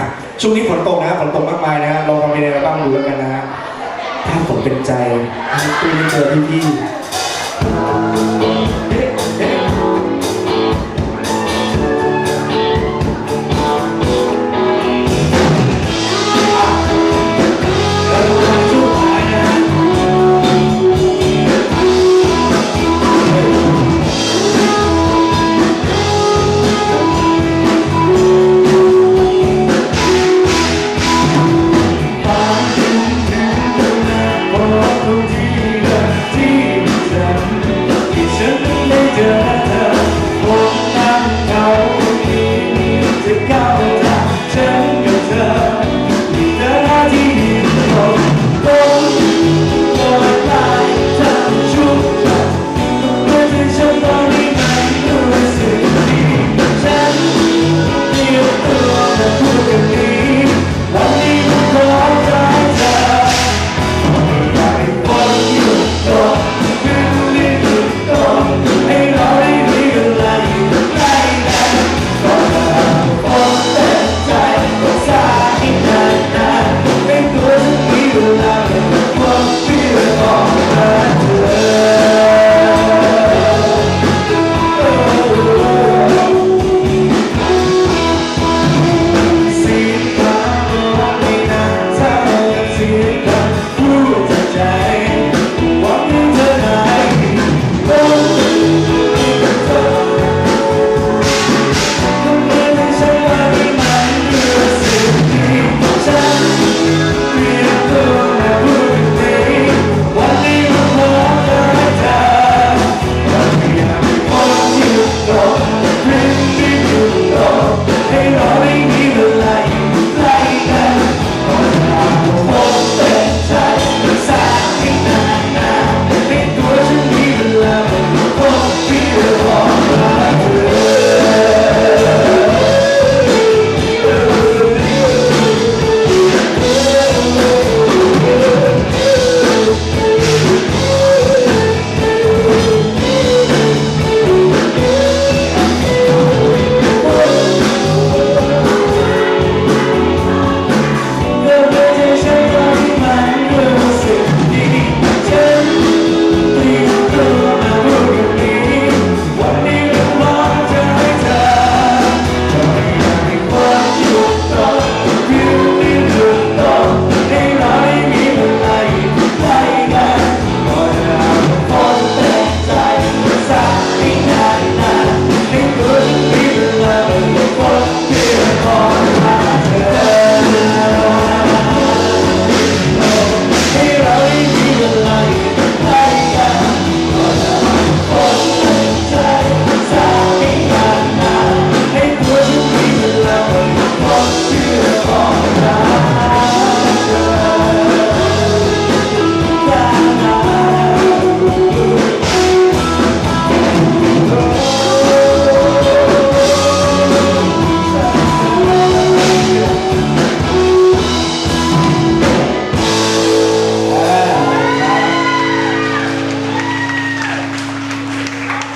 อะช่วงนี้ฝนตกนะฝนตกมากมายนะฮะลองทำเป็นอะไรบ้างดูแล้วกันนะฮะถ้าฝนเป็นใจให้ตุ้ได้เจอพี่พี่ๆ บ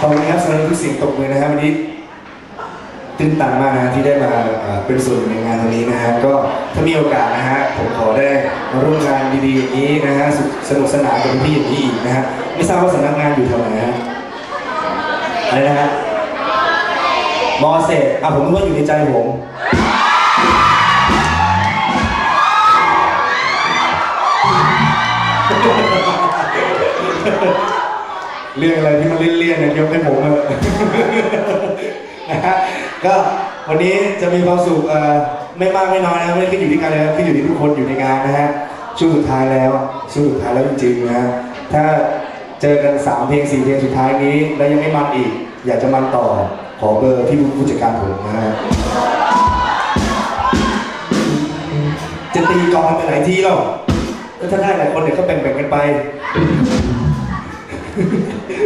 อบคุณครับสำหรับทุกเสียงตบมือนะครับวันนี้ตื่นตันมากนะที่ได้มาเป็นส่วนในงานตรงนี้นะฮะก็ถ้ามีโอกาสนะฮะผมขอได้มาร่วมงานดีๆอย่างนี้นะฮะสนุกสนุกสนานกับพี่อย่างนี้อีกนะฮะไม่ทราบว่าสำนักงานอยู่แถวไหนฮะอะไรนะฮะมอเสร็จอะผมนึกว่าอยู่ในใจผมเเรื่องอะไรที่มันเลี่ยนๆเนี่ยยกให้ผมเลยนะฮะก็วันนี้จะมีความสุขเออไม่มากไม่น้อยนะไม่ได้ขึ้นอยู่ที่การเลยนขึ้นอยู่ที่ทุกคนอยู่ในงานนะฮะช่วงสุดท้ายแล้วช่วงสุดท้ายแล้วจริงๆนะฮะถ้าเจอกันสามเพลงสี่เพลงสุดท้ายนี้ แล้วยังไม่มันอีก อยากจะมันต่อขอเบอร์ที่ผู้จัดการผมนะฮะจะตีกลองไปหลายที่หรอกก็ถ้าได้หลายคนเนี่ยก็แบ่งๆกันไป ハハハハ!